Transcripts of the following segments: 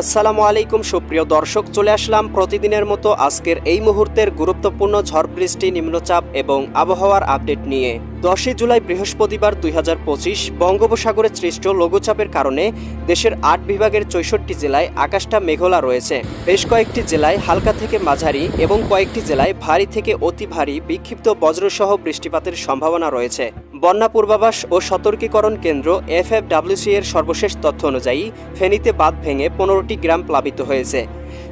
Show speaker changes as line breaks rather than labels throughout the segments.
আসসালামু আলাইকুম, সুপ্রিয় দর্শক, চলে আসলাম প্রতিদিনের মতো আজকের এই মুহূর্তের গুরুত্বপূর্ণ ঝড় বৃষ্টি, নিম্নচাপ এবং আবহাওয়ার আপডেট নিয়ে। দশই জুলাই বৃহস্পতিবার দুই হাজার পঁচিশ বঙ্গোপসাগরে সৃষ্ট লঘুচাপের কারণে দেশের আট বিভাগের চৌষট্টি জেলায় আকাশটা মেঘলা রয়েছে। বেশ কয়েকটি জেলায় হালকা থেকে মাঝারি এবং কয়েকটি জেলায় ভারী থেকে অতি ভারী বিক্ষিপ্ত বজ্রসহ বৃষ্টিপাতের সম্ভাবনা রয়েছে। বন্যা পূর্বাভাস ও সতর্কীকরণ কেন্দ্র এফএফডাব্লিউসি এর সর্বশেষ তথ্য অনুযায়ী, ফেনীতে বাঁধ ভেঙে পনেরোটি গ্রাম প্লাবিত হয়েছে।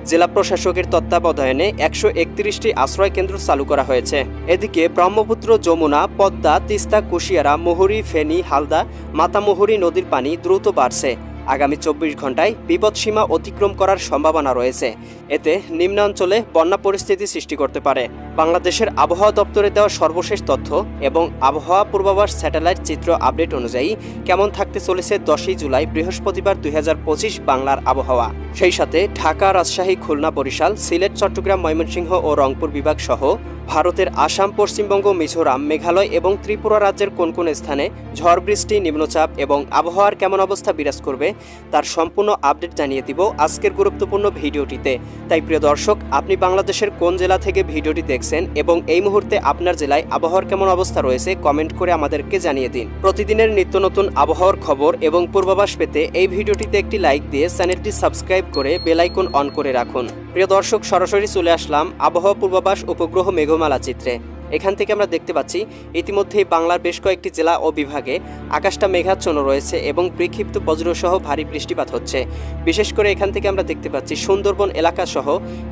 জেলা প্রশাসকের তত্ত্বাবধানে একশো একত্রিশটি আশ্রয় কেন্দ্র চালু করা হয়েছে। এদিকে ব্রহ্মপুত্র, যমুনা, পদ্মা, তিস্তা, কুশিয়ারা, মোহরি, ফেনী, হালদা, মাতামুহুরী নদীর পানি দ্রুত বাড়ছে। আগামী চব্বিশ ঘন্টায় বিপদসীমা অতিক্রম করার সম্ভাবনা রয়েছে। এতে নিম্নাঞ্চলে বন্যা পরিস্থিতি সৃষ্টি করতে পারে। বাংলাদেশের আবহাওয়া দপ্তরে দেওয়া সর্বশেষ তথ্য এবং আবহাওয়া পূর্বাভাস স্যাটেলাইট চিত্র আপডেট অনুযায়ী কেমন থাকতে চলেছে দশই জুলাই বৃহস্পতিবার দুই হাজার পঁচিশ বাংলার আবহাওয়া। সেই সাথে ঢাকা, রাজশাহী, খুলনা, বরিশাল, সিলেট, চট্টগ্রাম, ময়মনসিংহ ও রংপুর বিভাগ সহ ভারতের আসাম, পশ্চিমবঙ্গ, মিজোরাম, মেঘালয় এবং ত্রিপুরা রাজ্যের কোন কোন স্থানে ঝড়, বৃষ্টি, নিম্নচাপ এবং আবহাওয়ার কেমন অবস্থা বিরাজ করবে তার সম্পূর্ণ আপডেট জানিয়ে দিব আজকের গুরুত্বপূর্ণ ভিডিওটিতে। তাই প্রিয় দর্শক, আপনি বাংলাদেশের কোন জেলা থেকে ভিডিওটি দেখছেন এবং এই মুহূর্তে আপনার জেলায় আবহাওয়ার কেমন অবস্থা রয়েছে কমেন্ট করে আমাদেরকে জানিয়ে দিন। প্রতিদিনের নিত্য নতুন আবহাওয়ার খবর এবং পূর্বাভাস পেতে এই ভিডিওটিতে একটি লাইক দিয়ে চ্যানেলটি সাবস্ক্রাইব করে বেলাইকন অন করে রাখুন। প্রিয় দর্শক, সরাসরি চলে আসলাম আবহাওয়া পূর্বাভাস উপগ্রহ মেঘমালা চিত্রে। এখান থেকে আমরা দেখতে পাচ্ছি, ইতিমধ্যেই বাংলার বেশ কয়েকটি জেলা ও বিভাগে আকাশটা মেঘাচ্ছন্ন রয়েছে এবং বিক্ষিপ্ত বজ্রসহ ভারী বৃষ্টিপাত হচ্ছে। বিশেষ করে এখান থেকে আমরা দেখতে পাচ্ছি, সুন্দরবন এলাকা সহ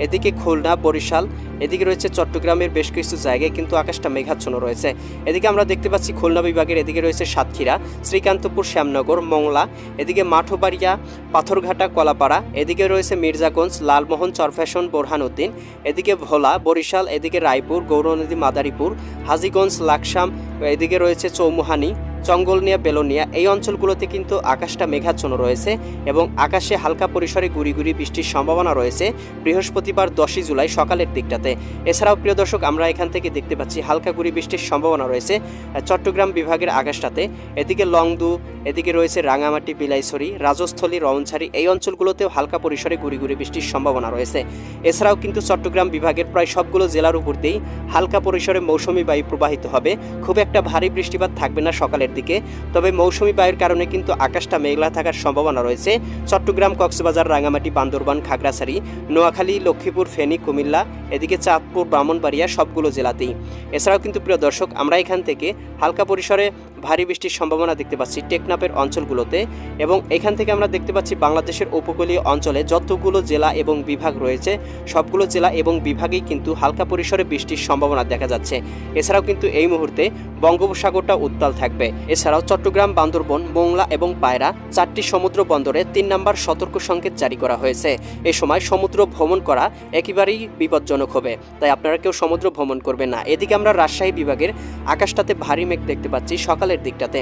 এদিকে খুলনা, বরিশাল, এদিকে রয়েছে চট্টগ্রামের বেশ কিছু জায়গায় কিন্তু আকাশটা মেঘাচ্ছন্ন রয়েছে। এদিকে আমরা দেখতে পাচ্ছি, খুলনা বিভাগের এদিকে রয়েছে সাতক্ষীরা, শ্রীকান্তপুর, শ্যামনগর, মংলা, এদিকে মাঠবাড়িয়া, পাথরঘাটা, কলাপাড়া, এদিকে রয়েছে মির্জাগঞ্জ, লালমোহন, চরফ্যাশন বোরহানউদ্দিন এদিকে ভোলা, বরিশাল, এদিকে রায়পুর, গৌরনদী মাদারীপুর হাজিগঞ্জ লাকসাম এদিকে রয়েছে চৌমুহানি। চঙ্গলনিয়া বেলোনিয়া এই অঞ্চলগুলোতে কিন্তু আকাশটা মেঘাচ্ছন্ন রয়েছে এবং আকাশে হালকা পরিসরে গুড়ি গুড়ি বৃষ্টির সম্ভাবনা রয়েছে বৃহস্পতিবার দশই জুলাই সকালের দিকটাতে। এছাড়াও, প্রিয় দর্শক, আমরা এখান থেকে দেখতে পাচ্ছি হালকা গুড়ি বৃষ্টির সম্ভাবনা রয়েছে চট্টগ্রাম বিভাগের আকাশটাতে। এদিকে লংদু, এদিকে রয়েছে রাঙামাটি, বিলাইছড়ি, রাজস্থলী, রওনছাড়ি, এই অঞ্চলগুলোতেও হালকা পরিসরে গুড়ি গুড়ি বৃষ্টির সম্ভাবনা রয়েছে। এছাড়াও কিন্তু চট্টগ্রাম বিভাগের প্রায় সবগুলো জেলার উপর দিয়েই হালকা পরিসরে মৌসুমি বায়ু প্রবাহিত হবে। খুব একটা ভারী বৃষ্টিপাত থাকবে না সকালের দিকে। তবে মৌসুমি বায়ুর কারণে কিন্তু আকাশটা মেঘলা থাকার সম্ভাবনা রয়েছে। চট্টগ্রাম, কক্সবাজার রাঙামাটি বান্দরবান, খাগড়াছড়ি, নোয়াখালী, লক্ষ্মীপুর, ফেনী, কুমিল্লা, এদিকে চাঁদপুর ব্রাহ্মণবাড়িয়া সবগুলো জেলাতেই। এছাড়াও কিন্তু প্রিয় দর্শক, আমরা এখান থেকে হালকা পরিসরে ভারী বৃষ্টির সম্ভাবনা দেখতে পাচ্ছি টেকনাপের অঞ্চলগুলোতে এবং এখান থেকে আমরা দেখতে পাচ্ছি বাংলাদেশের উপকূলীয় অঞ্চলে যতগুলো জেলা এবং বিভাগ রয়েছে, সবগুলো জেলা এবং বিভাগেই কিন্তু হালকা পরিসরে বৃষ্টির সম্ভাবনা দেখা যাচ্ছে। এছাড়াও কিন্তু এই মুহূর্তে বঙ্গোপসাগরটা উত্তাল থাকবে। এছাড়াও চট্টগ্রাম, বান্দরবন, মোংলা এবং পায়রা চারটি সমুদ্র বন্দরে তিন নম্বর সতর্ক সংকেত জারি করা হয়েছে। এ সময় সমুদ্র ভ্রমণ করা একেবারেই বিপজ্জনক হবে, তাই আপনারা কেউ সমুদ্র ভ্রমণ করবেন না। এদিকে আমরা রাজশাহী বিভাগের আকাশটাতে ভারী মেঘ দেখতে পাচ্ছি সকালের দিকটাতে।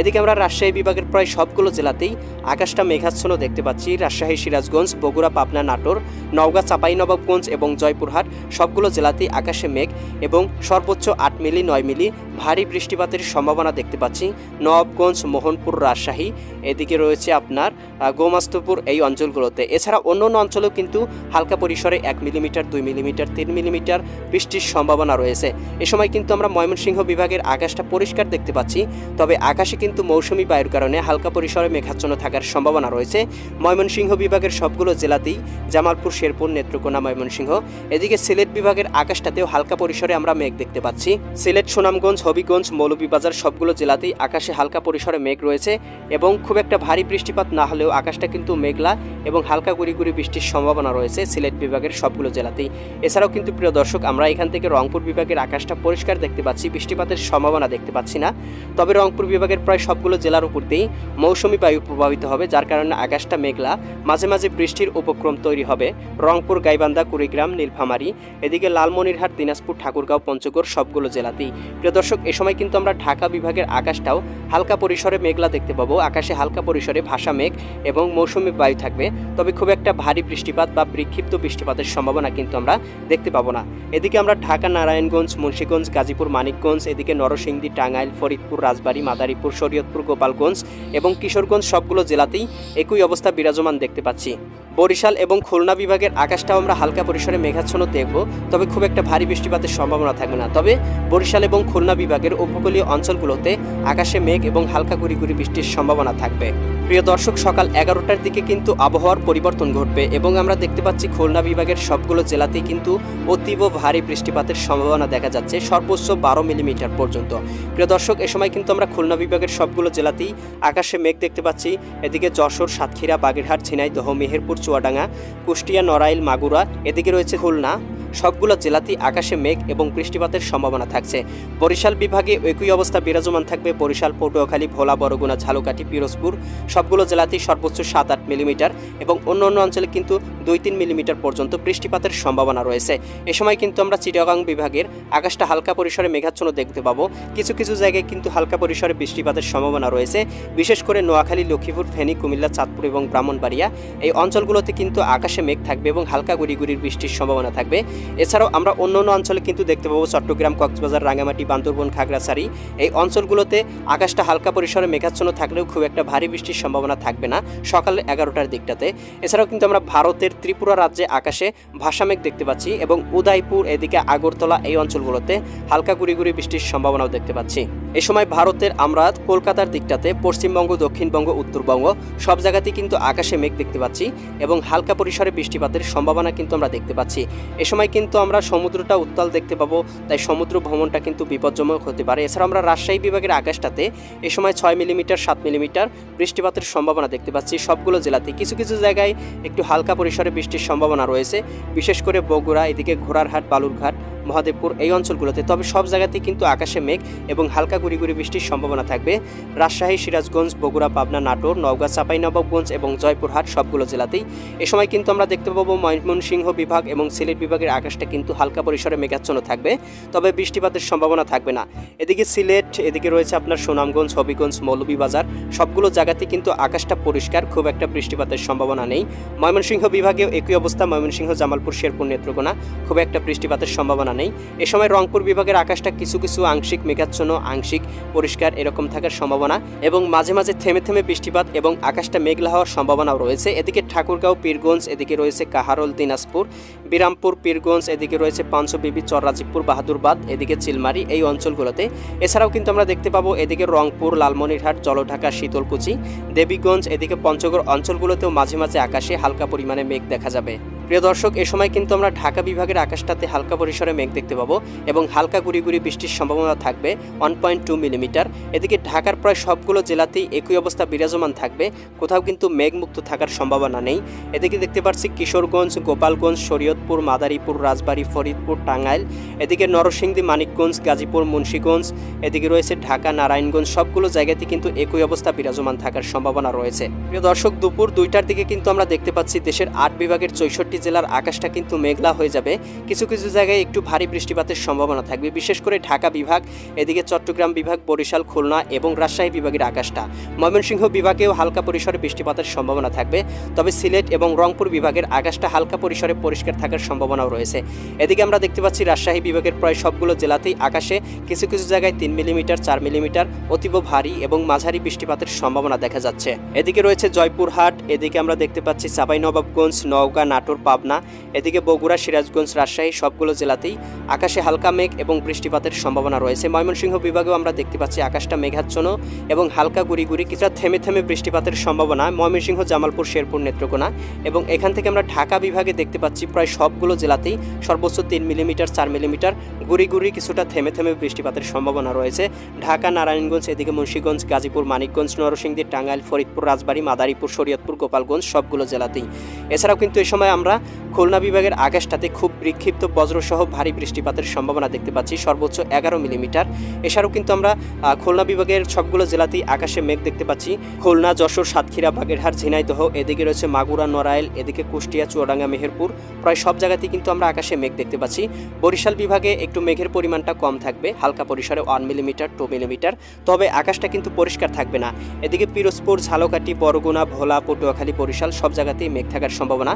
এদিকে আমরা রাজশাহী বিভাগের প্রায় সবগুলো জেলাতেই আকাশটা মেঘাচ্ছন্ন দেখতে পাচ্ছি। রাজশাহী, সিরাজগঞ্জ, বগুড়া, পাবনা, নাটোর, নওগাঁ চাঁপাইনবাবগঞ্জ এবং জয়পুরহাট সবগুলো জেলাতেই আকাশে মেঘ এবং সর্বোচ্চ আট মিলি, নয় মিলি ভারী বৃষ্টিপাতের সম্ভাবনা দেখতে পাচ্ছি। নবাবগঞ্জ মোহনপুর রাজশাহী। এদিকে রয়েছে আপনার গোমাস্তপুর এই অঞ্চলগুলোতে। এছাড়া অন্য অন্য অঞ্চলেও কিন্তু হালকা পরিসরে এক মিলিমিটার, দুই মিলিমিটার, তিন মিলিমিটার বৃষ্টির সম্ভাবনা রয়েছে। এ সময় কিন্তু আমরা ময়মনসিংহ বিভাগের আকাশটা পরিষ্কার দেখতে পাচ্ছি। তবে আকাশে কিন্তু মৌসুমি বায়ুর কারণে হালকা পরিসরে মেঘাচ্ছন্ন থাকার সম্ভাবনা রয়েছে। ময়মনসিংহ বিভাগের সবগুলো জেলাতেই জামালপুর, শেরপুর, নেত্রকোনা, ময়মনসিংহ। এদিকে সিলেট বিভাগের আকাশটাতেও হালকা পরিসরে আমরা মেঘ দেখতে পাচ্ছি। সিলেট, সুনামগঞ্জ, হবিগঞ্জ, মৌলভীবাজার সবগুলো জেলাতেই আকাশে হালকা পরিসরে মেঘ রয়েছে এবং খুব একটা ভারী বৃষ্টিপাত না হলেও আকাশটা কিন্তু মেঘলা এবং হালকা গুড়ি গুড়ি বৃষ্টির সম্ভাবনা রয়েছে সিলেট বিভাগের সবগুলো জেলাতেই। এছাড়াও কিন্তু প্রিয় দর্শক, আমরা এখান থেকে রংপুর বিভাগের আকাশটা পরিষ্কার দেখতে পাচ্ছি, বৃষ্টিপাতের সম্ভাবনা দেখতে পাচ্ছি না। তবে রংপুর বিভাগের প্রায় সবগুলো জেলার উপর দিয়েই মৌসুমি বায়ু প্রভাবিত হবে, যার কারণে আকাশটা মেঘলা। মাঝে মাঝে বৃষ্টির উপক্রম তৈরি হবে। রংপুর, গাইবান্ধা, কুড়িগ্রাম, নীলফামারী, এদিকে লালমনিরহাট, দিনাজপুর, ঠাকুরগাঁও, পঞ্চগড় সবগুলো জেলাতেই। প্রিয় দর্শক, এ সময় কিন্তু আমরা ঢাকা বিভাগের আকাশটাও হালকা পরিসরে মেঘলা দেখতে পাবো। আকাশে হালকা পরিসরে ভাসা মেঘ এবং মৌসুমি বায়ু থাকবে। তবে খুব একটা ভারী বৃষ্টিপাত বা বিক্ষিপ্ত বৃষ্টিপাতের সম্ভাবনা কিন্তু আমরা দেখতে পাবো না। এদিকে আমরা ঢাকা, নারায়ণগঞ্জ, মুন্সীগঞ্জ, গাজীপুর, মানিকগঞ্জ, এদিকে নরসিংদী, টাঙ্গাইল, ফরিদপুর, রাজবাড়ী, মাদারীপুর, শরীয়তপুর, গোপালগঞ্জ এবং কিশোরগঞ্জ সবগুলো জেলাতেই একই অবস্থা বিরাজমান দেখতে পাচ্ছি। বরিশাল এবং খুলনা বিভাগের আকাশটাও আমরা হালকা পরিসরে মেঘাচ্ছন্ন দেখব, তবে খুব একটা ভারী বৃষ্টিপাতের সম্ভাবনা থাকবে না। তবে বরিশাল এবং খুলনা বিভাগের উপকূলীয় অঞ্চলগুলোতে আকাশে মেঘ এবং হালকা গুড়ি গুড়ি বৃষ্টির সম্ভাবনা থাকবে। প্রিয় দর্শক, সকাল এগারোটার দিকে কিন্তু আবহাওয়ার পরিবর্তন ঘটবে এবং আমরা দেখতে পাচ্ছি খুলনা বিভাগের সবগুলো জেলাতেই কিন্তু অতীব ভারী বৃষ্টিপাতের সম্ভাবনা দেখা যাচ্ছে, সর্বোচ্চ বারো মিলিমিটার পর্যন্ত। প্রিয় দর্শক, এ সময় কিন্তু আমরা খুলনা বিভাগের সবগুলো জেলাতেই আকাশে মেঘ দেখতে পাচ্ছি। এদিকে যশোর, সাতক্ষীরা, বাগেরহাট, ঝিনাইদহ, মেহেরপুর, চুয়াডাঙ্গা, কুষ্টিয়া, নড়াইল, মাগুরা, এদিকে রয়েছে খুলনা। সবগুলো জেলাতেই আকাশে মেঘ এবং বৃষ্টিপাতের সম্ভাবনা থাকছে। বরিশাল বিভাগে একই অবস্থা বিরাজমান থাকবে বরিশাল, পটুয়াখালী, ভোলা, বরগুনা, ঝালকাঠি, পিরোজপুর। সবগুলো জেলাতেই সর্বোচ্চ সাত আট মিলিমিটার এবং অন্য অন্য অঞ্চলে কিন্তু দুই তিন মিলিমিটার পর্যন্ত বৃষ্টিপাতের সম্ভাবনা রয়েছে। এ সময় কিন্তু আমরা চিটাগাং বিভাগের আকাশটা হালকা পরিসরে মেঘাচ্ছন্ন দেখতে পাবো। কিছু কিছু জায়গায় কিন্তু হালকা পরিসরে বৃষ্টিপাতের সম্ভাবনা রয়েছে। বিশেষ করে নোয়াখালী, লক্ষ্মীপুর, ফেনী, কুমিল্লা, চাঁদপুর এবং ব্রাহ্মণবাড়িয়া। এই অঞ্চলগুলোতে কিন্তু আকাশে মেঘ থাকবে এবং হালকা গুড়ি গুড়ির বৃষ্টির সম্ভাবনা থাকবে। এছাড়াও আমরা অন্য অন্য অঞ্চলে কিন্তু দেখতে পাবো চট্টগ্রাম, কক্সবাজার রাঙামাটি বান্দরবন, খাগড়াছড়ি। এই অঞ্চলগুলোতে আকাশটা হালকা পরিসরে মেঘাচ্ছন্ন থাকলেও খুব একটা ভারী বৃষ্টির সম্ভাবনা থাকবে না সকাল এগারোটার দিকটাতে। এছাড়াও কিন্তু আমরা ভারতের ত্রিপুরা রাজ্যে আকাশে ভাষা মেঘ দেখতে পাচ্ছি এবং উদয়পুর এদিকে আগরতলা এই অঞ্চলগুলোতে হালকা গুড়ি বৃষ্টির সম্ভাবনাও দেখতে পাচ্ছি। এ সময় ভারতের আমরা কলকাতার দিকটাতে, পশ্চিমবঙ্গ, দক্ষিণবঙ্গ, উত্তরবঙ্গ, সব জায়গাতেই কিন্তু আকাশে মেঘ দেখতে পাচ্ছি এবং হালকা পরিসরে বৃষ্টিপাতের সম্ভাবনা কিন্তু আমরা দেখতে পাচ্ছি। এ সময় কিন্তু আমরা সমুদ্রটা উত্তাল দেখতে পাবো, তাই সমুদ্র ভ্রমণটা কিন্তু বিপজ্জনক হতে পারে। এছাড়া আমরা রাজশাহী বিভাগের আকাশটাতে এ সময় ছয় মিলিমিটার, সাত মিলিমিটার বৃষ্টিপাতের সম্ভাবনা দেখতে পাচ্ছি সবগুলো জেলাতে। কিছু কিছু জায়গায় একটু হালকা পরিসরে বৃষ্টির সম্ভাবনা রয়েছে, বিশেষ করে বগুড়া, এদিকে ঘোড়ারহাট, বালুরঘাট মহাদেবপুর এই অঞ্চলগুলোতে, তবে সব জায়গাতেই কিন্তু আকাশে মেঘ এবং হালকা গুড়ি গুড়ি বৃষ্টির সম্ভাবনা থাকবে। রাজশাহী, সিরাজগঞ্জ, বগুড়া, পাবনা, নাটোর, নওগাঁ চাঁপাইনবাবগঞ্জ এবং জয়পুরহাট সবগুলো জেলাতেই। এ সময় কিন্তু আমরা দেখতে পাবো ময়মনসিংহ বিভাগ এবং সিলেট বিভাগের আকাশটা কিন্তু হালকা পরিসরে মেঘাচ্ছন্ন থাকবে, তবে বৃষ্টিপাতের সম্ভাবনা থাকবে না। এদিকে সিলেট, এদিকে রয়েছে আপনার সুনামগঞ্জ, হবিগঞ্জ, মৌলভীবাজার, সবগুলো জায়গাতে কিন্তু আকাশটা পরিষ্কার, খুব একটা বৃষ্টিপাতের সম্ভাবনা নেই। ময়মনসিংহ বিভাগেও একই অবস্থা, ময়মনসিংহ, জামালপুর, শেরপুর, নেত্রকোনা, খুব একটা বৃষ্টিপাতের সম্ভাবনা নেই। এ সময় রংপুর বিভাগের আকাশটা কিছু কিছু আংশিক মেঘাচ্ছন্ন, আংশিক পরিষ্কার এরকম থাকার সম্ভাবনা এবং মাঝে মাঝে থেমে থেমে বৃষ্টিপাত এবং আকাশটা মেঘলা হওয়ার সম্ভাবনাও রয়েছে। এদিকে ঠাকুরগাঁও, পীরগঞ্জ, এদিকে রয়েছে কাহারল, দিনাজপুর, বিরামপুর, পীরগঞ্জ, এদিকে রয়েছে পাঞ্চবিবি চররাজীবপুর, বাহাদুরবাদ, এদিকে চিলমারি এই অঞ্চলগুলোতে। এছাড়াও কিন্তু আমরা দেখতে পাবো এদিকে রংপুর, লালমনিরহাট, জলঢাকা, শীতলকুচি, দেবীগঞ্জ, এদিকে পঞ্চগড় অঞ্চলগুলোতেও মাঝে মাঝে আকাশে হালকা পরিমাণে মেঘ দেখা যাবে। প্রিয় দর্শক, এ সময় কিন্তু আমরা ঢাকা বিভাগের আকাশটাতে হালকা পরিসরে মেঘ দেখতে পাবো এবং হালকা গুড়ি গুড়ি বৃষ্টির সম্ভাবনা থাকবে ওয়ান পয়েন্ট টু মিলিমিটার এদিকে ঢাকার প্রায় সবগুলো জেলাতেই একই অবস্থা বিরাজমান থাকবে, কোথাও কিন্তু মেঘমুক্ত থাকার সম্ভাবনা নেই। এদিকে দেখতে পাচ্ছি কিশোরগঞ্জ, গোপালগঞ্জ, শরীয়তপুর, মাদারীপুর, রাজবাড়ী, ফরিদপুর, টাঙ্গাইল। এদিকে নরসিংদী, মানিকগঞ্জ, গাজীপুর, মুন্সীগঞ্জ। এদিকে রয়েছে ঢাকা, নারায়ণগঞ্জ, সবগুলো জায়গাতে কিন্তু একই অবস্থা বিরাজমান থাকার সম্ভাবনা রয়েছে। প্রিয় দর্শক, দুপুর দুইটার দিকে কিন্তু আমরা দেখতে পাচ্ছি দেশের আট বিভাগের চৌষট্টি জেলার আকাশটা কিন্তু মেঘলা হয়ে যাবে। কিছু কিছু জায়গায় একটু ভারী বৃষ্টিপাতের সম্ভাবনা থাকবে। বিশেষ করে ঢাকা বিভাগ, এদিকে চট্টগ্রাম বিভাগ, বরিশাল, খুলনা এবং রাজশাহী বিভাগের আকাশটা। ময়মনসিংহ বিভাগেও হালকা পরিসরে বৃষ্টিপাতের সম্ভাবনা থাকবে। তবে সিলেট এবং রংপুর বিভাগের আকাশটা হালকা পরিসরে পরিষ্কার থাকার সম্ভাবনাও রয়েছে। এদিকে আমরা দেখতে পাচ্ছি রাজশাহী বিভাগের প্রায় সবগুলো জেলাতেই আকাশে কিছু কিছু জায়গায় তিন মিলিমিটার, চার মিলিমিটার অতীব ভারী এবং মাঝারি বৃষ্টিপাতের সম্ভাবনা দেখা যাচ্ছে। এদিকে রয়েছে জয়পুরহাট, এদিকে আমরা দেখতে পাচ্ছি চাঁপাইনবাবগঞ্জ, নওগাঁ, নাটোর পাবনা, এদিকে বগুড়া, সিরাজগঞ্জ, রাজশাহী সবগুলো জেলাতেই আকাশে হালকা মেঘ এবং বৃষ্টিপাতের সম্ভাবনা রয়েছে। ময়মনসিংহ বিভাগেও আমরা দেখতে পাচ্ছি আকাশটা মেঘাচ্ছন্ন এবং হালকা গুড়ি গুড়ি, কিছুটা থেমে থেমে বৃষ্টিপাতের সম্ভাবনা ময়মনসিংহ, জামালপুর, শেরপুর নেত্রকোনা এবং এখান থেকে আমরা ঢাকা বিভাগে দেখতে পাচ্ছি প্রায় সবগুলো জেলাতেই সর্বোচ্চ তিন মিলিমিটার, চার মিলিমিটার গুড়ি গুড়ি, কিছুটা থেমে থেমে বৃষ্টিপাতের সম্ভাবনা রয়েছে। ঢাকা, নারায়ণগঞ্জ, এদিকে মুন্সীগঞ্জ, গাজীপুর, মানিকগঞ্জ, নরসিংদী, টাঙ্গাইল, ফরিদপুর, রাজবাড়ী, মাদারীপুর, শরীয়তপুর, গোপালগঞ্জ সবগুলো জেলাতেই। এছাড়াও কিন্তু এ সময় আমরা пора খুলনা বিভাগের আকাশটাতে খুব বিক্ষিপ্ত বজ্রসহ ভারী বৃষ্টিপাতের সম্ভাবনা দেখতে পাচ্ছি, সর্বোচ্চ এগারো মিলিমিটার। এছাড়াও কিন্তু আমরা খুলনা বিভাগের সবগুলো জেলাতেই আকাশে মেঘ দেখতে পাচ্ছি। খুলনা, যশোর, সাতক্ষীরা, বাগেরহাট, ঝিনাইদহ, এদিকে রয়েছে মাগুরা, নড়াইল, এদিকে কুষ্টিয়া, চুয়াডাঙ্গা, মেহেরপুর। প্রায় সব জায়গাতেই কিন্তু আমরা আকাশে মেঘ দেখতে পাচ্ছি। বরিশাল বিভাগে একটু মেঘের পরিমাণটা কম থাকবে, হালকা পরিসরে ওয়ান মিলিমিটার, টু মিলিমিটার। তবে আকাশটা কিন্তু পরিষ্কার থাকবে না। এদিকে পিরোজপুর, ঝালকাঠি, বরগুনা ভোলা পটুয়াখালী বরিশাল সব জায়গাতেই মেঘ থাকার সম্ভাবনা।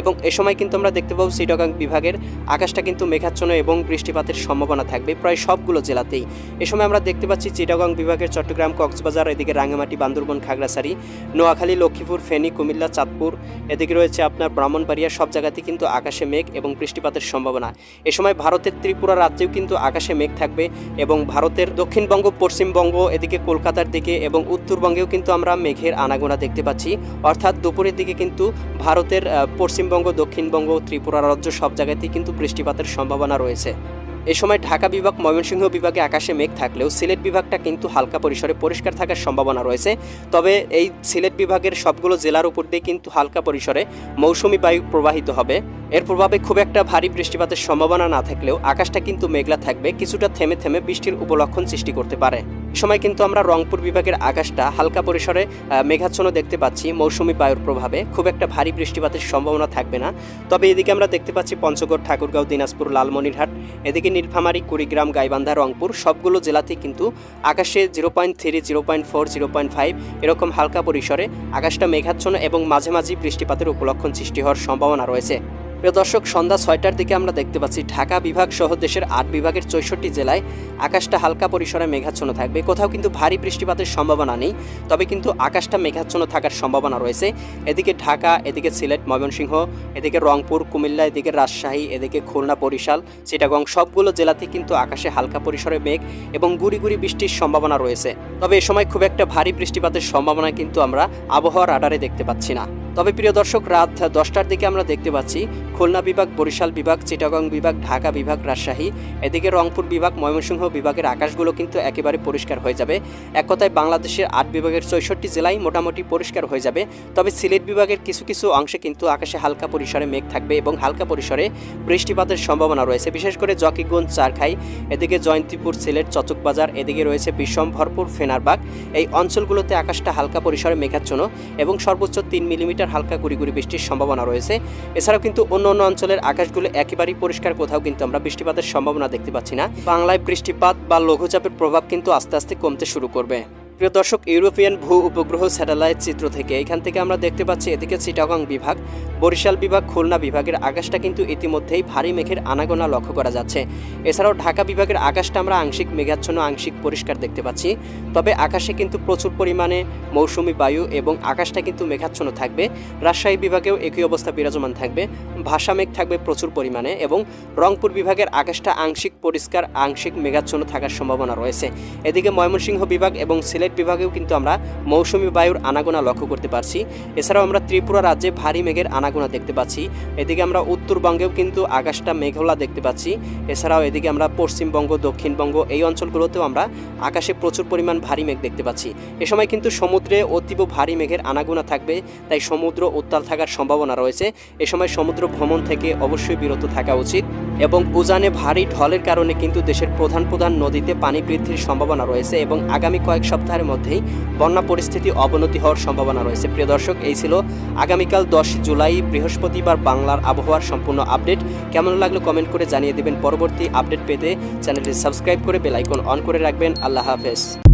এবং এ সময় কিন্তু আমরা দেখতে পাবো চিটাগাং বিভাগের আকাশটা কিন্তু মেঘাচ্ছন্ন এবং বৃষ্টিপাতের সম্ভাবনা থাকবে প্রায় সবগুলো জেলাতেই। এ সময় আমরা দেখতে পাচ্ছি চিটাগাং বিভাগের চট্টগ্রাম, কক্সবাজার, এদিকে রাঙ্গামাটি, বান্দরবন, খাগড়াছড়ি, নোয়াখালী, লক্ষ্মীপুর, ফেনী, কুমিল্লা, চাঁদপুর, এদিকে রয়েছে আপনার ব্রাহ্মণবাড়িয়া, সব জায়গাতেই কিন্তু আকাশে মেঘ এবং বৃষ্টিপাতের সম্ভাবনা। এ সময় ভারতের ত্রিপুরা রাজ্যেও কিন্তু আকাশে মেঘ থাকবে এবং ভারতের দক্ষিণবঙ্গ, পশ্চিমবঙ্গ, এদিকে কলকাতার দিকে এবং উত্তরবঙ্গেও কিন্তু আমরা মেঘের আনাগোনা দেখতে পাচ্ছি। অর্থাৎ দুপুরের দিকে কিন্তু ভারতের পশ্চিমবঙ্গ পশ্চিমবঙ্গ দক্ষিণবঙ্গ ত্রিপুরা রাজ্য সব জায়গাতেই কিন্তু বৃষ্টিপাতের সম্ভাবনা রয়েছে। এ সময় ঢাকা বিভাগ, ময়মনসিংহ বিভাগে আকাশে মেঘ থাকলেও সিলেট বিভাগটা কিন্তু হালকা পরিসরে পরিষ্কার থাকার সম্ভাবনা রয়েছে। তবে এই সিলেট বিভাগের সবগুলো জেলার উপর দিয়ে কিন্তু হালকা পরিসরে মৌসুমি বায়ু প্রবাহিত হবে। এর প্রভাবে খুব একটা ভারী বৃষ্টিপাতের সম্ভাবনা না থাকলেও আকাশটা কিন্তু মেঘলা থাকবে, কিছুটা থেমে থেমে বৃষ্টির উপলক্ষণ সৃষ্টি করতে পারে। সময় কিন্তু আমরা রংপুর বিভাগের আকাশটা হালকা পরিসরে মেঘাচ্ছন্ন দেখতে পাচ্ছি, মৌসুমি বায়ুর প্রভাবে খুব একটা ভারী বৃষ্টিপাতের সম্ভাবনা থাকবে না। তবে এদিকে আমরা দেখতে পাচ্ছি পঞ্চগড়, ঠাকুরগাঁও, দিনাজপুর, লালমনিরহাট, এদিকে নীলফামারী, কুড়িগ্রাম, গাইবান্ধা, রংপুর সবগুলো জেলাতেই কিন্তু আকাশে zero point three, zero point four, zero point five এরকম হালকা পরিসরে আকাশটা মেঘাচ্ছন্ন এবং মাঝে মাঝে বৃষ্টিপাতের উপলক্ষণ সৃষ্টি হওয়ার সম্ভাবনা রয়েছে। প্রিয় দর্শক, সন্ধ্যা ছয়টার দিকে আমরা দেখতে পাচ্ছি ঢাকা বিভাগ সহ দেশের আট বিভাগের চৌষট্টি জেলায় আকাশটা হালকা পরিসরে মেঘাচ্ছন্ন থাকবে। কোথাও কিন্তু ভারী বৃষ্টিপাতের সম্ভাবনা নেই, তবে কিন্তু আকাশটা মেঘাচ্ছন্ন থাকার সম্ভাবনা রয়েছে। এদিকে ঢাকা, এদিকে সিলেট, ময়মনসিংহ, এদিকে রংপুর, কুমিল্লা, এদিকে রাজশাহী, এদিকে খুলনা, বরিশাল, চিটাগং সবগুলো জেলাতে কিন্তু আকাশে হালকা পরিসরে মেঘ এবং গুড়ি বৃষ্টির সম্ভাবনা রয়েছে। তবে এ সময় খুব একটা ভারী বৃষ্টিপাতের সম্ভাবনা কিন্তু আমরা আবহাওয়ার আডারে দেখতে পাচ্ছি না। তবে প্রিয় দর্শক, রাত দশটার দিকে আমরা দেখতে পাচ্ছি খুলনা বিভাগ, বরিশাল বিভাগ, চিটাগং বিভাগ, ঢাকা বিভাগ, রাজশাহী, এদিকে রংপুর বিভাগ, ময়মনসিংহ বিভাগের আকাশগুলো কিন্তু একেবারে পরিষ্কার হয়ে যাবে। এক কথায় বাংলাদেশের আট বিভাগের চৌষট্টি জেলায় মোটামুটি পরিষ্কার হয়ে যাবে। তবে সিলেট বিভাগের কিছু কিছু অংশে কিন্তু আকাশে হালকা পরিসরে মেঘ থাকবে এবং হালকা পরিসরে বৃষ্টিপাতের সম্ভাবনা রয়েছে। বিশেষ করে জকিগঞ্জ, চারখাই, এদিকে জয়ন্তীপুর, সিলেট চচকবাজার এদিকে রয়েছে বিশ্বম্ভরপুর ফেনারবাগ। এই অঞ্চলগুলোতে আকাশটা হালকা পরিসরে মেঘাচ্ছন্ন এবং সর্বোচ্চ তিন মিলিমিটার হালকা গুড়ি গুড়ি বৃষ্টির সম্ভাবনা রয়েছে। এছাড়াও কিন্তু অন্য অন্য অঞ্চলের আকাশগুলো একেবারেই পরিষ্কার, কোথাও কিন্তু আমরা বৃষ্টিপাতের সম্ভাবনা দেখতে পাচ্ছি না। বাংলায় বৃষ্টিপাত বা লঘুচাপের প্রভাব কিন্তু আস্তে আস্তে কমতে শুরু করবে। প্রিয় দর্শক, ইউরোপিয়ান ভূ উপগ্রহ স্যাটেলাইট চিত্র থেকে এখান থেকে আমরা দেখতে পাচ্ছি এদিকে চিটাগং বিভাগ, বরিশাল বিভাগ, খুলনা বিভাগের আকাশটা কিন্তু ইতিমধ্যেই ভারী মেঘের আনাগোনা লক্ষ্য করা যাচ্ছে। এছাড়াও ঢাকা বিভাগের আকাশটা আমরা আংশিক মেঘাচ্ছন্ন, আংশিক পরিষ্কার দেখতে পাচ্ছি। তবে আকাশে কিন্তু প্রচুর পরিমাণে মৌসুমি বায়ু এবং আকাশটা কিন্তু মেঘাচ্ছন্ন থাকবে। রাজশাহী বিভাগেও একই অবস্থা বিরাজমান থাকবে। ভাষা মেঘ থাকবে প্রচুর পরিমাণে এবং রংপুর বিভাগের আকাশটা আংশিক পরিষ্কার, আংশিক মেঘাচ্ছন্ন থাকার সম্ভাবনা রয়েছে। এদিকে ময়মনসিংহ বিভাগ এবং সিলেট বিভাগেও কিন্তু আমরা মৌসুমি বায়ুর আনাগোনা লক্ষ্য করতে পারছি। এছাড়াও আমরা ত্রিপুরা রাজ্যে ভারী মেঘের আনাগোনা দেখতে পাচ্ছি। এদিকে আমরা উত্তরবঙ্গেও কিন্তু আকাশটা মেঘলা দেখতে পাচ্ছি। এছাড়াও এদিকে আমরা পশ্চিমবঙ্গ, দক্ষিণবঙ্গ এই অঞ্চলগুলোতেও আমরা আকাশে প্রচুর পরিমাণ ভারী মেঘ দেখতে পাচ্ছি। এ সময় কিন্তু সমুদ্রে অতীব ভারী মেঘের আনাগোনা থাকবে, তাই সমুদ্র উত্তাল থাকার সম্ভাবনা রয়েছে। এ সময় সমুদ্র ভ্রমণ থেকে অবশ্যই বিরত থাকা উচিত এবং উজানে ভারী ঢলের কারণে কিন্তু দেশের প্রধান প্রধান নদীতে পানি বৃদ্ধির সম্ভাবনা রয়েছে এবং আগামী কয়েক সপ্তাহের মধ্যেই বন্যা পরিস্থিতি অবনতি হওয়ার সম্ভাবনা রয়েছে। প্রিয় দর্শক, এই ছিল আগামীকাল দশ জুলাই, বৃহস্পতিবার বাংলার আবহাওয়ার সম্পূর্ণ আপডেট। কেমন লাগল কমেন্ট করে জানিয়ে দেবেন। পরবর্তী আপডেট পেতে চ্যানেলটি সাবস্ক্রাইব করে বেল আইকন অন করে রাখবেন। আল্লাহ হাফেজ।